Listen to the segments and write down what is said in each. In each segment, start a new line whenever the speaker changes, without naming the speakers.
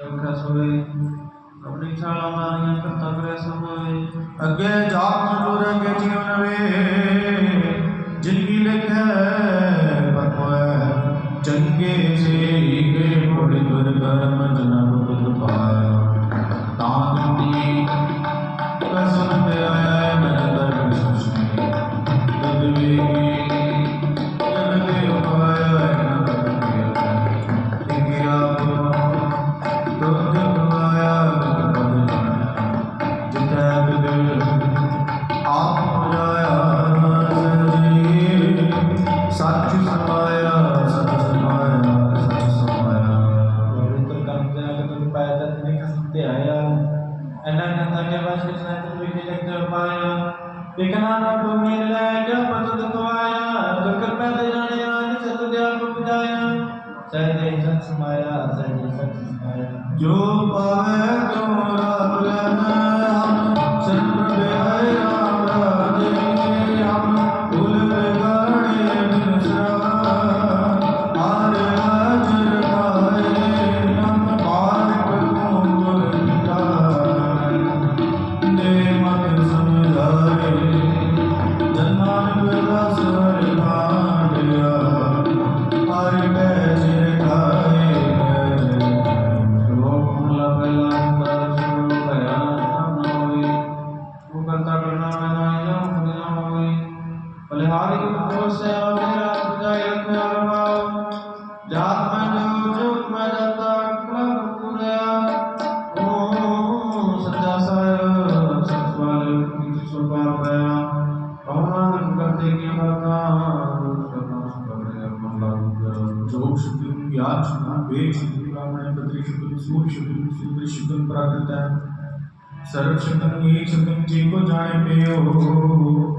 ਰੱਖਾ ਸੋਏ, ਆਪਣੀ ਛਾਲਾ ਮਾਰੀਆਂ ਕਰਤਾ ਕਰੇ ਸੋਏ
ਅੱਗੇ ਜਾਤ ਮਜੂਰ ਅੱਗੇ ਜੀਵਨ ਵੇ ਜਿੰਦਗੀ ਲਿਖੈ ਪਤਵੈ
ਕਹਿੰਦਾ ਕਿ ਬਸ ਕਿਸ ਨੇ ਤੁਮ ਵੀ ਲਿਖ ਪਾਇਆ ਵਿਕਨਾ ਨਾ ਭੂਮੀ ਲੈ ਜਾ ਪਤ ਦਖਵਾਇਆ ਕਰ ਪੈਦੇ ਜਾਣਿਆ ਨਿਸਤ ਦਿਆ ਬੁਝਾਇਆ ਸਹਿਜੇ ਸਤ ਸਮਾਇਆ ਸਹਿਜੇ ਸਤ ਸਮਾਇਆ
ਜੋ
ਕਰਤਾ ਕਰਨਾ ਮੈਂ ਨਾ ਨਾ ਨਾ ਹੋਈ ਬਲਿਹਾਰੀ ਕੋ ਸੇ ਮੇਰਾ ਬਜਾਇ ਰੱਖਿਆ ਰਵਾ ਜਾਤ ਮੈਂ ਜੋ ਜੋ ਮੈਂ ਜਾਤਾ ਕਲਮ ਪੁਰਿਆ। ਓ ਸੱਚਾ ਸਾਹਿਬ ਸਤਵਾਲ ਕੀ ਸੁਭਾ ਪਿਆ ਕੌਣ ਕਰਤੇ ਕੀ ਬਾਤਾਂ ਸਤਨਾਮ ਸੁਭਾ ਮਹਲਾ
ਜੋ ਸ਼ਬਦ ਗਿਆਨ ਸ਼ਬਦ ਵੇਦ ਸ਼ਬਦ ਬ੍ਰਾਹਮਣ ਪਤਰੀ ਸ਼ਬਦ ਸੂਰ ਸ਼ਬਦ ਸੂਦਰ ਸ਼ਬਦ ਪ੍ਰਾਕ੍ਰਿਤ ਹੈ ਸਰਵ ਜੀ ਕੋ ਜਾਣੇ ਪਿਓ।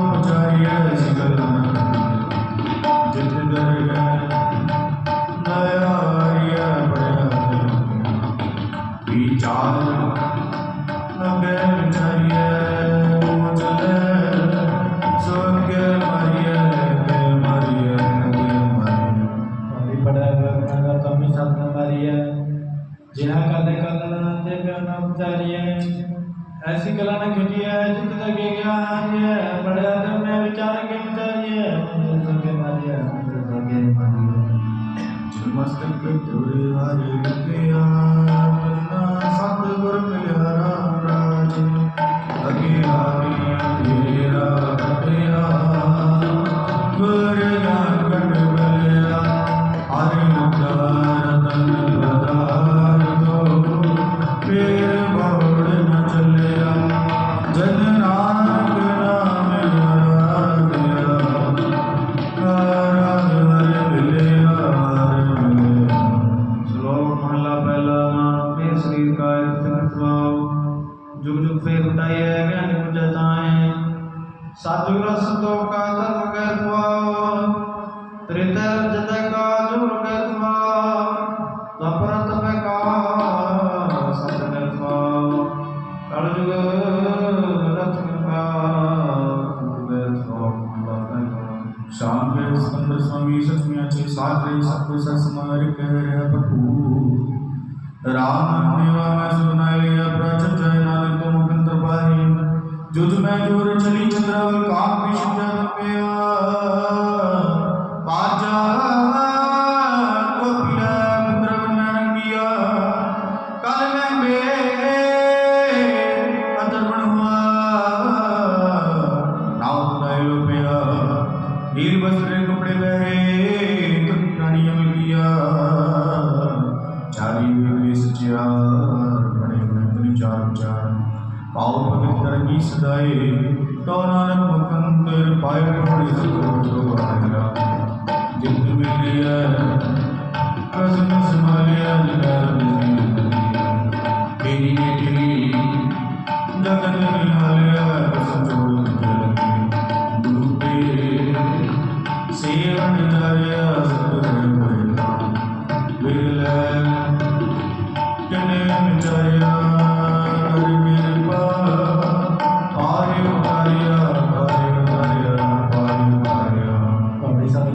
ਨਾਮ
ਜਾਈਏ ਸਿਗਲ ਜਿਤ ਦਰ ਗਏ ਨਇਆ ਬੜਿਆ ਵਿਚਾਰ ਨਗੇ ਵਿਚਾਰੀਏ ਮੁਝਲੇ ਸੋਗ ਮਾਰੀਏ ਮਾਰੀਏ ਨਗੇ ਮਾਰੀਏ
ਅਭੀ ਪੜਾ ਗਰਨਾ ਕਮੀ ਸਾਧਨ ਮਾਰੀਏ ਜਿਹਾ ਕਦੇ ਕਲਨ ਤੇ ਬਿਆਨਾ ਉਤਾਰੀਏ ਐਸੀ
ਸਤਿਗੁਰ
ਸੰਤੋਖ ਕਾ ਧਰਮ ਕੈ ਤਵਾਉ ਤ੍ਰਿਤੈ ਜਤੈ ਕਾ ਜੁਰ ਕੈ ਤਵਾਉ ਤਪਰਤ ਪੈ ਕਾ ਸਤ ਕੈ ਤਵਾਉ ਕਲ ਜੁਗ ਰਥ ਕਾ ਕੈ ਤਵਾਉ ਮਹਲਾ ਪਹਿਲਾ
ਸ਼ਾਮ ਵੇ ਸੰਦਰ ਸਵਾਮੀ ਸਤਿਆਂ ਚੇ ਸਾਧਰੇ ਸਤਿ ਸਸਮਾਰ ਕਹਿ ਰਿਹਾ ਪ੍ਰਭੂ ਰਾਮ ਮੇਵਾ ਮੈਂ ਸੁਨਾਇ ਲਿਆ ਪ੍ਰਚਤ ਜੈ ਨਾਨਕ ਤੁਮ ਕੰਤਰ ਪਾਹੀ ਜੁਜ ਮੈਂ ਜੋਰ ਚਲੀ ਚੰਦਰਵਲ ਕਾਮ ਵਿਸ਼ਨ ਜਨ ਪਿਆ। ਭਗਤ ਕਰਨੀ ਸਦਾਏ। ਤੋ ਨਾਨਕ ਮੁਕੰਦਰ ਪਾਏ ਪੜੀ ਸਤਿ ਆਇਆ ਜਿਤ ਮਿਲਿਆ, ਕਸਮ ਸਮਾਲਿਆ ਜਨਰ ਮੇਰੀ ਮੇਰੀ ਜਗਤ ਨਿਹਾਲਿਆ ਸੰਜੋਗ ਜਲਕੀ ਗੁਰੂ ਤੇ ਸੇਵਨ ਜਾਰਿਆ ਸਤਿ ਹੋਇਆ ਵਿਰਲੇ ਕਿਨੇ ਵਿਚਾਰਿਆ